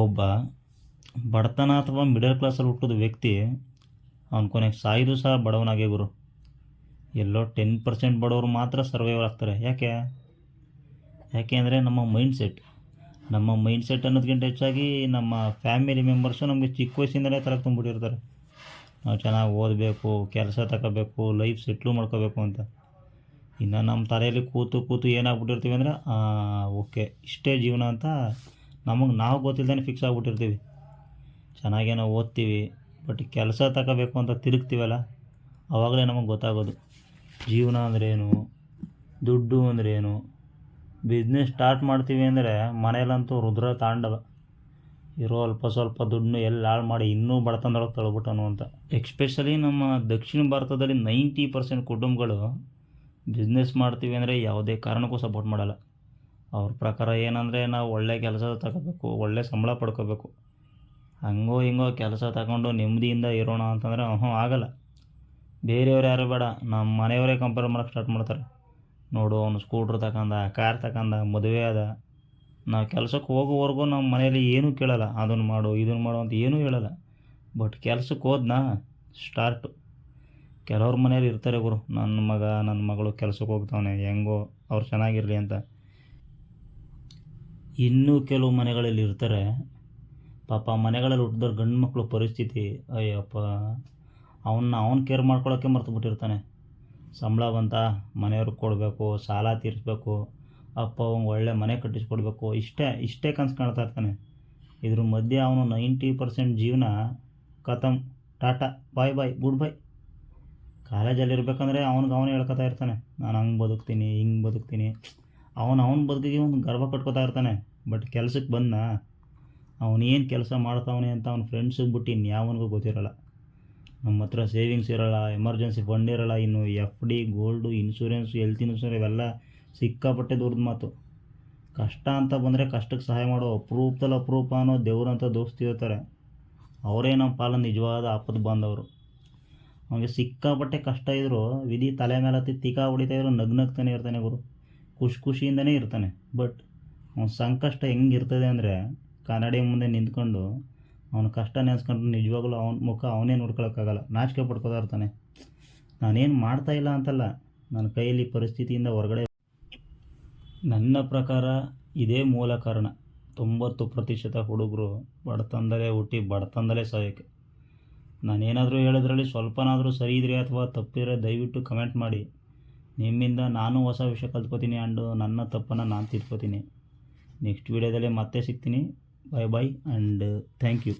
ಒಬ್ಬ ಬಡತನ ಅಥವಾ ಮಿಡಲ್ ಕ್ಲಾಸಲ್ಲಿ ಹುಟ್ಟಿದ ವ್ಯಕ್ತಿ ಅವ್ನು ಕೊನೆಗೆ ಸಾಯಿದು ಸಹ ಬಡವನಾಗೇ ಗುರು. ಎಲ್ಲೋ ಟೆನ್ ಪರ್ಸೆಂಟ್ ಬಡವರು ಮಾತ್ರ ಸರ್ವೈವ್ ಆಗ್ತಾರೆ. ಯಾಕೆ? ಯಾಕೆ ಅಂದರೆ ನಮ್ಮ ಮೈಂಡ್ ಸೆಟ್ ನಮ್ಮ ಮೈಂಡ್ ಸೆಟ್ ಅನ್ನೋದಕ್ಕಿಂತ ಹೆಚ್ಚಾಗಿ ನಮ್ಮ ಫ್ಯಾಮಿಲಿ ಮೆಂಬರ್ಸು ನಮಗೆ ಚಿಕ್ಕ ವಯಸ್ಸಿಂದಲೇ ತರಕ್ಕೆ ತುಂಬಿಟ್ಟಿರ್ತಾರೆ. ನಾವು ಚೆನ್ನಾಗಿ ಓದಬೇಕು, ಕೆಲಸ ತಗೋಬೇಕು ಲೈಫ್ ಸೆಟ್ಲು ಮಾಡ್ಕೋಬೇಕು ಅಂತ. ಇನ್ನು ನಮ್ಮ ತಲೆಯಲ್ಲಿ ಕೂತು ಕೂತು ಏನಾಗ್ಬಿಟ್ಟಿರ್ತೀವಿ ಅಂದರೆ ಓಕೆ ಇಷ್ಟೇ ಜೀವನ ಅಂತ ನಮಗೆ ನಾವು ಗೊತ್ತಿಲ್ಲದೇ ಫಿಕ್ಸ್ ಆಗಿಬಿಟ್ಟಿರ್ತೀವಿ. ಚೆನ್ನಾಗೇನೋ ಓದ್ತೀವಿ ಬಟ್ ಕೆಲಸ ತಗೋಬೇಕು ಅಂತ ತಿರುಗ್ತೀವಲ್ಲ ಆವಾಗಲೇ ನಮಗೆ ಗೊತ್ತಾಗೋದು. ಜೀವನ ಅಂದ್ರೇನು? ದುಡ್ಡು ಅಂದ್ರೇನು? ಬಿಸ್ನೆಸ್ ಸ್ಟಾರ್ಟ್ ಮಾಡ್ತೀವಿ ಅಂದರೆ ಮನೇಲಂತೂ ರುದ್ರ ತಾಂಡವ. ಇರೋ ಅಲ್ಪ ಸ್ವಲ್ಪ ದುಡ್ಡನ್ನು ಎಲ್ಲಿ ಹಾಳು ಮಾಡಿ ಇನ್ನೂ ಬಡತನದೊಳಗೆ ತಳ್ಬಿಟ್ಟನು ಅಂತ. ಎಕ್ಸ್ಪೆಷಲಿ ನಮ್ಮ ದಕ್ಷಿಣ ಭಾರತದಲ್ಲಿ ನೈಂಟಿ ಪರ್ಸೆಂಟ್ ಕುಟುಂಬಗಳು ಬಿಸ್ನೆಸ್ ಮಾಡ್ತೀವಿ ಅಂದರೆ ಯಾವುದೇ ಕಾರಣಕ್ಕೂ ಸಪೋರ್ಟ್ ಮಾಡಲ್ಲ. ಅವ್ರ ಪ್ರಕಾರ ಏನಂದರೆ ನಾವು ಒಳ್ಳೆ ಕೆಲಸ ತಗೋಬೇಕು, ಒಳ್ಳೆ ಸಂಬಳ ಪಡ್ಕೋಬೇಕು. ಹಂಗೋ ಹಿಂಗೋ ಕೆಲಸ ತಗೊಂಡು ನೆಮ್ಮದಿಯಿಂದ ಇರೋಣ ಅಂತಂದರೆ ಹ್ಞೂ ಆಗಲ್ಲ. ಬೇರೆಯವ್ರು ಯಾರು ಬೇಡ ನಮ್ಮ ಮನೆಯವರೇ ಕಂಪೇರ್ ಮಾಡೋಕ್ಕೆ ಸ್ಟಾರ್ಟ್ ಮಾಡ್ತಾರೆ. ನೋಡು ಅವನು ಸ್ಕೂಟ್ರ್ ತಗೊಂಡ ಕಾರ್ ತಗೊಂಡ ಮದುವೆ ಅದ ನಾವು ಕೆಲಸಕ್ಕೆ ಹೋಗೋವರೆಗೂ ನಮ್ಮ ಮನೇಲಿ ಏನೂ ಕೇಳಲ್ಲ ಅದನ್ನು ಮಾಡು ಇದನ್ನು ಮಾಡು ಅಂತ ಏನೂ ಹೇಳಲ್ಲ. ಬಟ್ ಕೆಲಸಕ್ಕೆ ಹೋದ್ನಾ? ಸ್ಟಾರ್ಟು ಕೆಲವ್ರ ಮನೇಲಿ ಇರ್ತಾರೆ ಗುರು ನನ್ನ ಮಗ ನನ್ನ ಮಗಳು ಕೆಲಸಕ್ಕೆ ಹೋಗ್ತಾವನೆ, ಹೆಂಗೋ, ಅವ್ರು ಚೆನ್ನಾಗಿರಲಿ ಅಂತ. ಇನ್ನೂ ಕೆಲವು ಮನೆಗಳಲ್ಲಿ ಇರ್ತಾರೆ. ಪಾಪ ಮನೆಗಳಲ್ಲಿ ಹುಟ್ಟಿದವ್ರು ಗಂಡು ಮಕ್ಕಳು ಪರಿಸ್ಥಿತಿ, ಅಯ್ಯಪ್ಪ. ಅವನ್ನ ಅವ್ನು ಕೇರ್ ಮಾಡ್ಕೊಳ್ಳೋಕ್ಕೆ ಮರ್ತು ಬಿಟ್ಟಿರ್ತಾನೆ ಸಂಬಳ ಬಂತ? ಮನೆಯವ್ರಿಗೆ ಕೊಡಬೇಕು, ಸಾಲ ತೀರಿಸ್ಬೇಕು. ಅಪ್ಪ ಅವ್ನಿಗೆ ಒಳ್ಳೆ ಮನೆ ಕಟ್ಟಿಸ್ಕೊಡ್ಬೇಕು. ಇಷ್ಟೇ ಇಷ್ಟೇ ಕನಸು ಕಾಣ್ತಾ ಇರ್ತಾನೆ. ಇದ್ರ ಮಧ್ಯೆ ಅವನು ನೈಂಟಿ ಪರ್ಸೆಂಟ್ ಜೀವನ ಕತಮ್ tata, bye bye, goodbye. ಕಾಲೇಜಲ್ಲಿ ಇರ್ಬೇಕಂದ್ರೆ ಅವ್ನಿಗೆ ಅವನು ಹೇಳ್ಕೊತಾ ಇರ್ತಾನೆ. ನಾನು ಹಂಗೆ ಬದುಕ್ತೀನಿ, ಹಿಂಗೆ ಬದುಕ್ತೀನಿ. ಅವನು ಅವನ ಬದುಕಿಗೆ ಒಂದು ಗರ್ವ ಕಟ್ಕೋತಾ ಇರ್ತಾನೆ. ಬಟ್ ಕೆಲಸಕ್ಕೆ ಬಂದ ಅವನೇನು ಕೆಲಸ ಮಾಡ್ತಾವನೆ ಅಂತ ಅವ್ನ ಫ್ರೆಂಡ್ಸಿಗೆ ಬಿಟ್ಟು ಇನ್ಯಾವನಿಗೂ ಗೊತ್ತಿರಲ್ಲ. ನಮ್ಮ ಹತ್ರ ಸೇವಿಂಗ್ಸ್ ಇರೋಲ್ಲ ಎಮರ್ಜೆನ್ಸಿ ಫಂಡ್ ಇರೋಲ್ಲ, ಇನ್ನು F D gold insurance health insurance ಇವೆಲ್ಲ ಸಿಕ್ಕಾಪಟ್ಟೆ ದೂರದ ಮಾತು. ಕಷ್ಟ ಅಂತ ಬಂದರೆ ಕಷ್ಟಕ್ಕೆ ಸಹಾಯ ಮಾಡೋ ಅಪರೂಪದಲ್ಲಿ ಅಪರೂಪ ಅನ್ನೋ ದೇವ್ರಂತ ದೋಸ್ತಿ ಇರ್ತಾರೆ. ಅವರೇ ನಮ್ಮ ಪಾಲ ನಿಜವಾದ ಆಪತ್ತು ಬಾಂಧವರು. ಅವನಿಗೆ ಸಿಕ್ಕಾಪಟ್ಟೆ ಕಷ್ಟ ಇದ್ದರೂ ವಿಧಿ ತಲೆ ಮೇಲೆ ಹತ್ತಿ ತಿಕಾ ಹೊಡಿತಾ ಇದ್ರು, ನಗ್ನಗ್ತಾನೆ ಇರ್ತಾನೆ ಗುರು. ಖುಷಿ ಖುಷಿಯಿಂದನೇ ಇರ್ತಾನೆ. ಬಟ್ ಅವನ ಸಂಕಷ್ಟ ಹೆಂಗಿರ್ತದೆ ಅಂದರೆ ಕನ್ನಡಿ ಮುಂದೆ ನಿಂತ್ಕೊಂಡು ಅವನ ಕಷ್ಟ ನೆನೆಸ್ಕೊಂಡು ನಿಜವಾಗ್ಲೂ ಅವನ ಮುಖ ಅವನೇ ನೋಡ್ಕೊಳಕ್ಕಾಗಲ್ಲ. ನಾಚಿಕೆ ಪಡ್ಕೋತಾ ಇರ್ತಾನೆ. ನಾನೇನು ಮಾಡ್ತಾ ಇಲ್ಲ ಅಂತಲ್ಲ ನನ್ನ ಕೈಯಲ್ಲಿ ಪರಿಸ್ಥಿತಿಯಿಂದ ಹೊರಗಡೆ ನನ್ನ ಪ್ರಕಾರ ಇದೇ ಮೂಲ ಕಾರಣ. ತೊಂಬತ್ತು ಪ್ರತಿಶತ ಹುಡುಗರು ಬಡತನದಲ್ಲೇ ಹುಟ್ಟಿ ಬಡತನದಲ್ಲೇ ಸಾಯೋಕ್ಕೆ ನಾನೇನಾದರೂ ಹೇಳೋದ್ರಲ್ಲಿ ಸ್ವಲ್ಪನಾದರೂ ಸರಿ ಇದ್ರೆ ಅಥವಾ ತಪ್ಪಿದ್ರೆ ದಯವಿಟ್ಟು ಕಮೆಂಟ್ ಮಾಡಿ. ನಿಮ್ಮಿಂದ ನಾನು ಹೊಸ ವಿಷಯ ಕಲ್ತ್ಕೋತೀನಿ ಆ್ಯಂಡ್ ನನ್ನ ತಪ್ಪನ್ನು ನಾನು ತಿದ್ಕೋತೀನಿ ನೆಕ್ಸ್ಟ್ ವೀಡಿಯೋದಲ್ಲಿ ಮತ್ತೆ ಸಿಗ್ತೀನಿ. Bye bye and thank you